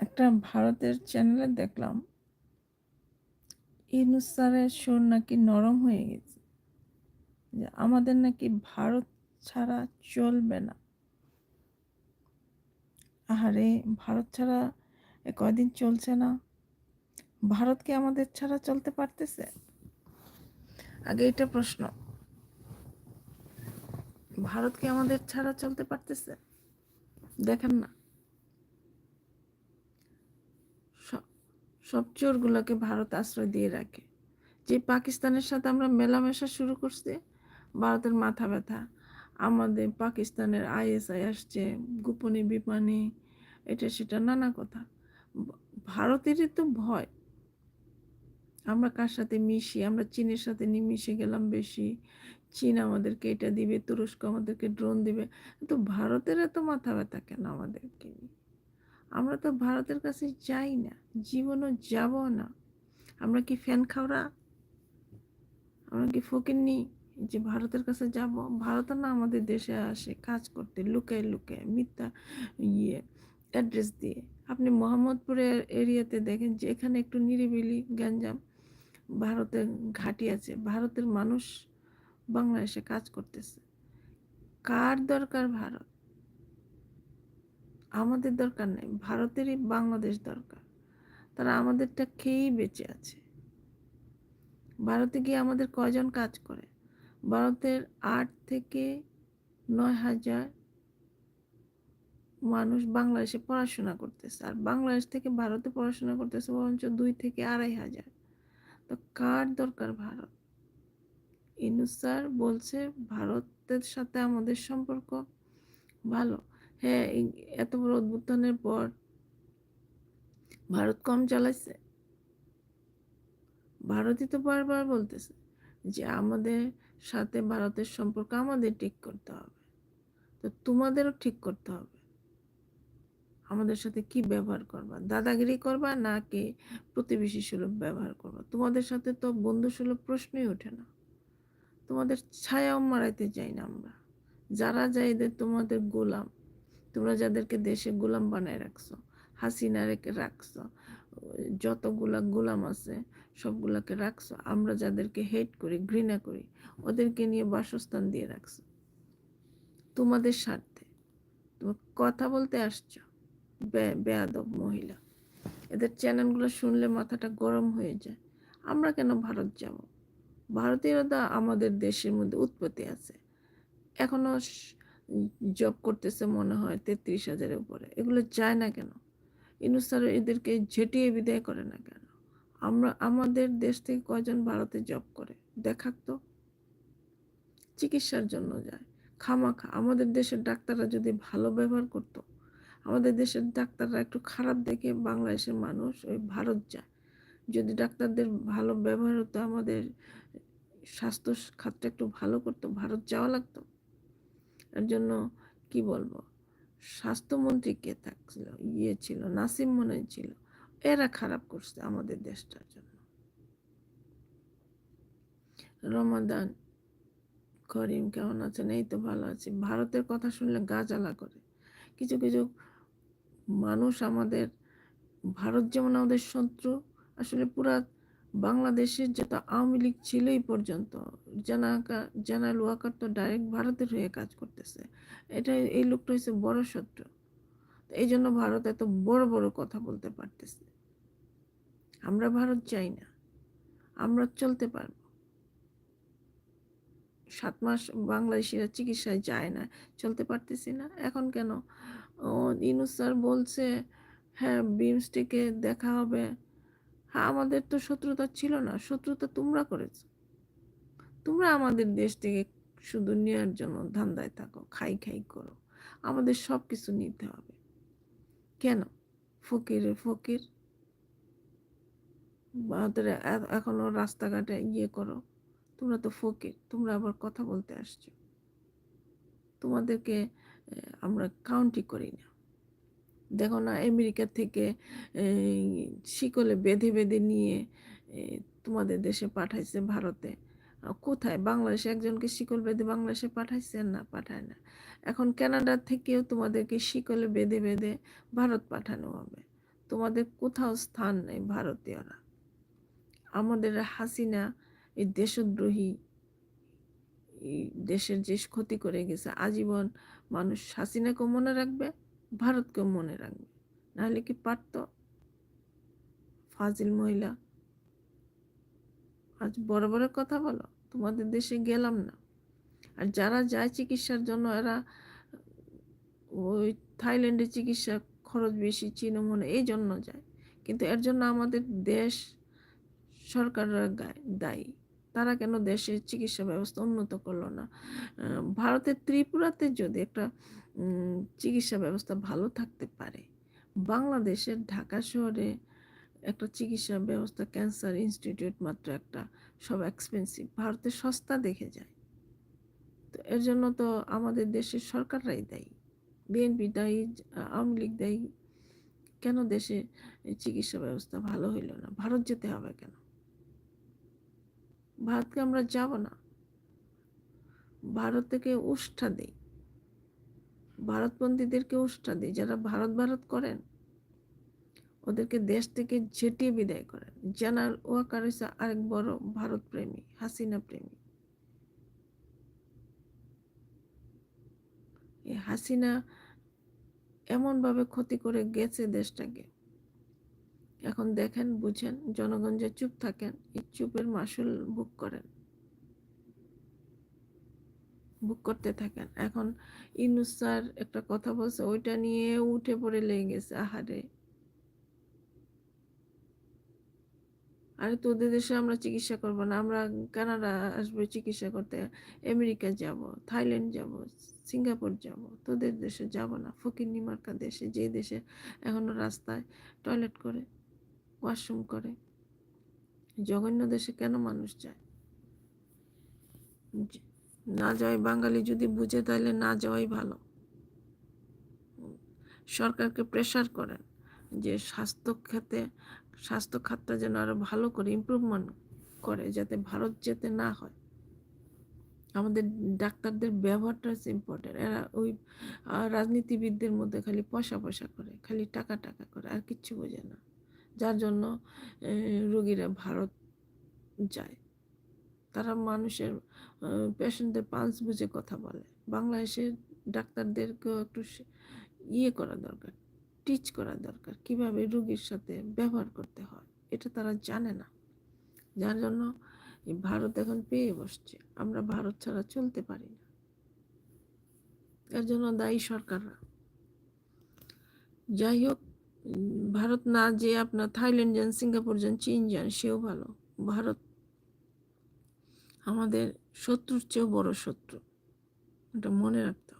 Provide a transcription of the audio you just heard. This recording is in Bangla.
একটা ভারতের চ্যানেলে দেখলাম ইউনুস স্যারের সুর নাকি নরম হয়ে গেছে। যে আমাদের নাকি ভারত ছাড়া চলবে না। আরে ভারত ছাড়া এ কয়দিন চলছে না? ভারত কি আমাদের ছাড়া চলতে পারতেছে? আগে এটা প্রশ্ন, ভারত কি আমাদের ছাড়া চলতে পারতেছে? দেখেন না সব- সব চোরগুলোকে ভারত আশ্রয় দিয়ে রাখে। যে পাকিস্তানের সাথে আমরা মেলামেশা শুরু করছি, ভারতের মাথা ব্যথা। আমাদের পাকিস্তানের আইএসআই আসছে, গোপনে বিমানে, এটা সেটা নানা কথা। ভারতেরই তো ভয়। আমরা কার সাথে মিশি? আমরা চীনের সাথে মিশে গেলাম বেশি। চীন আমাদেরকে এটা দিবে, তুরস্ক আমাদেরকে ড্রোন দিবে। তো ভারতের এত মাথা ব্যথা কেন আমাদেরকে নিয়ে? আমরা তো ভারতের কাছে যাই না, জীবনও যাব না। আমরা কি ফ্যান খাওয়া আমরা কি ফকিরনি যে ভারতের কাছে যাব? ভারত না আমাদের দেশে আসে, কাজ করতে, লুকায় লুকায়, মিথ্যা ইয়ে অ্যাড্রেস দিয়ে। আপনি মোহাম্মদপুরের এরিয়াতে দেখেন যে এখানে একটু নিরিবিলি গ্যাঞ্জাম। ভারতের ঘাঁটি আছে, ভারতের মানুষ বাংলাদেশে কাজ করতেছে। কার দরকার ভারত? আমাদের দরকার নেই, ভারতেরই বাংলাদেশ দরকার। তারা আমাদেরটা খেয়েই বেঁচে আছে। ভারতে গিয়ে আমাদের কয়জন কাজ করে? ভারতের আট থেকে নয় হাজার মানুষ বাংলাদেশে পড়াশোনা করতেছে, আর বাংলাদেশ থেকে ভারতে পড়াশোনা করতেছে বরঞ্চ দুই থেকে আড়াই হাজার। তো কার দরকার ভারত? ইনুস স্যার বলছে, ভারতের সাথে আমাদের সম্পর্ক ভালো। হ্যাঁ এত বড় উদ্বোধনের পর ভারত কম চালাইছে? ভারতই তো বারবার বলতেছে যে আমাদের সাথে ভারতের সম্পর্ক আমাদের ঠিক করতে হবে। তো তোমাদেরও ঠিক করতে হবে। আমাদের সাথে কি ব্যবহার করবা? দাদাগিরি করবা নাকি প্রতিবেশী সুলভ ব্যবহার করবা? তোমাদের সাথে তো বন্ধু সুলভ প্রশ্নই ওঠে না। তোমাদের ছায়াও মারাইতে চাই না আমরা। যারা যাইদের তোমাদের গোলাম। তোমরা যাদেরকে দেশে গোলাম বানায় রাখছো হাসিনা রেখে রাখছো, যতগুলা গোলাম আছে সবগুলাকে রাখছো, আমরা যাদেরকে হেট করি, ঘৃণা করি, ওদেরকে নিয়ে বাসস্থান দিয়ে রাখছো। তোমাদের স্বার্থে, তুমি কথা বলতে আসছো বেয়াদব মহিলা। এদের চ্যানেলগুলো শুনলে মাথাটা গরম হয়ে যায়। আমরা কেন ভারত যাব? ভারতীয়রা আমাদের দেশের মধ্যে উৎপত্তি আছে। এখনও জব করতেছে মনে হয় তেত্রিশ হাজারের উপরে। এগুলো যায় না কেন? ইনুসার এদেরকে ঝেটিয়ে বিদায় করে না কেন? আমরা, আমাদের দেশ থেকে কয়জন ভারতে জব করে? দেখাক তো। চিকিৎসার জন্য যায়। খামাখা, আমাদের দেশের ডাক্তাররা যদি ভালো ব্যবহার করত, আমাদের দেশের ডাক্তাররা একটু খারাপ দেখে বাংলাদেশের মানুষ ওই ভারত যায়। যদি ডাক্তারদের ভালো ব্যবহার হতো, আমাদের স্বাস্থ্য খাতটা একটু ভালো করতো, ভারত যাওয়া লাগতো। এর জন্য কি বলব? স্বাস্থ্যমন্ত্রী কে থাকছিল? ইয়ে ছিল, নাসিম মনে ছিল। এরা খারাপ করছে আমাদের দেশটার জন্য। রমাদান করিম কেমন আছেন? এই তো ভালো আছে। ভারতের কথা শুনলে গা জ্বালা করে। কিছু কিছু মানুষ আমাদের, ভারত যেমন আমাদের শত্রু, আসলে পুরা বাংলাদেশের যত আওয়ামী লীগ ছিল এই পর্যন্ত জানাকা জানাল ওয়াকার তো ডাইরেক্ট ভারতের হয়ে কাজ করতেছে। এটা, এই লোকটা হচ্ছে বড় শত্রু। এই জন্য ভারত এত বড় বড় কথা বলতে পারতেছে। আমরা ভারত চাই না। আমরা চলতে পারব। সাত মাস বাংলাদেশিরা চিকিৎসায় যায় না, চলতে পারতেছি না। এখন কেন? ও, ইনুস স্যার বলছে হ্যাঁ বিমস্টিকে দেখা হবে। আমাদের তো শত্রুতা ছিল না। শত্রুতা তোমরা করেছ। তোমরা আমাদের দেশ থেকে শুধু নেওয়ার জন্য ধান্দায় থাকো, খাই খাই করো। আমাদের সব কিছু নিতে হবে। কেন? ফকিরে ফকির। এখনও রাস্তাঘাটে ইয়ে করো। তোমরা তো ফকির, তোমরা আবার কথা বলতে আসছো। তোমাদেরকে আমরা কাউন্টি করি না। দেখো না, আমেরিকা থেকে শিকলে বেঁধে বেঁধে নিয়ে তোমাদের দেশে পাঠাইছে ভারতে। কোথায়? বাংলাদেশে একজনকে শিকল বেঁধে বাংলাদেশে পাঠাইছে? না, পাঠায় না। এখন কানাডা থেকেও তোমাদেরকে শিকলে বেঁধে বেঁধে ভারত পাঠানো হবে। তোমাদের কোথাও স্থান নেই ভারতীয়রা। আমাদের হাসিনা এই দেশদ্রোহী, এই দেশের যে ক্ষতি করে গেছে, আজীবন মানুষ হাসিনাকেও মনে রাখবে। ভারতকেও মনে রাখবে। নাহলে কি পারত? ফাজিল মহিলা, আজ বড় বড় কথা বলো, তোমাদের দেশে গেলাম না। আর যারা যায় চিকিৎসার জন্য, এরা ওই থাইল্যান্ডে চিকিৎসা খরচ বেশি, চীনমনে, এই জন্য যায়। কিন্তু এর জন্য আমাদের দেশ সরকাররা দায়ী। তারা কেন দেশের চিকিৎসা ব্যবস্থা উন্নত করল না? ভারতের ত্রিপুরাতে যদি একটা চিকিৎসা ব্যবস্থা ভালো থাকতে পারে, বাংলাদেশের ঢাকা শহরে একটা চিকিৎসা ব্যবস্থা, ক্যান্সার ইনস্টিটিউট মাত্র একটা, সব এক্সপেন্সিভ ভারতে সস্তা দেখে যায়। তো এর জন্য তো আমাদের দেশের সরকাররাই দায়ী। বিএনপি দায়ী, আওয়ামী লীগ দায়ী। কেন দেশে চিকিৎসা ব্যবস্থা ভালো হইল না? ভারত যেতে হবে কেন? ভারতকে আমরা যাব না। ভারত থেকে উষ্ঠা দিই। ভারতপন্থীদেরকে উষ্ঠা দিই। যারা ভারত ভারত করেন, ওদেরকে দেশ থেকে ঝেটিয়ে বিদায় করেন। জেনারেল ওয়াকার আরেক বড় ভারত প্রেমী, হাসিনা প্রেমী। এই হাসিনা এমনভাবে ক্ষতি করে গেছে দেশটাকে। এখন দেখেন, বুঝেন, জনগণ যে চুপ থাকেন, এই চুপের মাসুল বুক করেন। বুক করতে থাকেন। এখন ইনুস স্যার একটা কথা বলছে, ওইটা নিয়ে উঠে পড়ে লেগে গেছে, আহারে। আরে তোদের দেশে আমরা চিকিৎসা করব না, আমরা কানাডা আসব চিকিৎসা করতে, আমেরিকা যাব, থাইল্যান্ড যাব, সিঙ্গাপুর যাব, তোদের দেশে যাব না, ফকির নিমার্কা দেশে যে দেশে এখনও রাস্তায় টয়লেট করে। ওয়াশরুম করে। জঘন্য দেশে কেন মানুষ যায়? না যাওয়াই বাঙালি যদি বুঝে তাহলে না যাওয়াই ভালো। সরকারকে প্রেশার করেন যে স্বাস্থ্য খাতে, স্বাস্থ্য খাতটা যেন আরও ভালো করে ইম্প্রুভমেন্ট করে যাতে ভারত যেতে না হয়। আমাদের ডাক্তারদের ব্যবহারটা হচ্ছে ইম্পর্টেন্ট এরা ওই রাজনীতিবিদদের মধ্যে খালি পয়সা পয়সা করে, খালি টাকা টাকা করে, আর কিচ্ছু বোঝে না। যার জন্য রোগীরা ভারত যায়। তারা মানুষের পেশেন্টদের পালস বুঝে কথা বলে। বাংলাদেশের ডাক্তারদেরকেও একটু ইয়ে করা দরকার টিচ করা দরকার, কীভাবে রুগীর সাথে ব্যবহার করতে হয়। এটা তারা জানে না। যার জন্য ভারত এখন পেয়ে বসছে। আমরা ভারত ছাড়া চলতে পারি না। এর জন্য দায়ী সরকাররা। যাই হোক ভারত না যে আপনার থাইল্যান্ড যান, সিঙ্গাপুর যান, চীন যান, সেও ভালো। ভারত আমাদের শত্রুর চেয়েও বড় শত্রু। এটা মনে রাখতে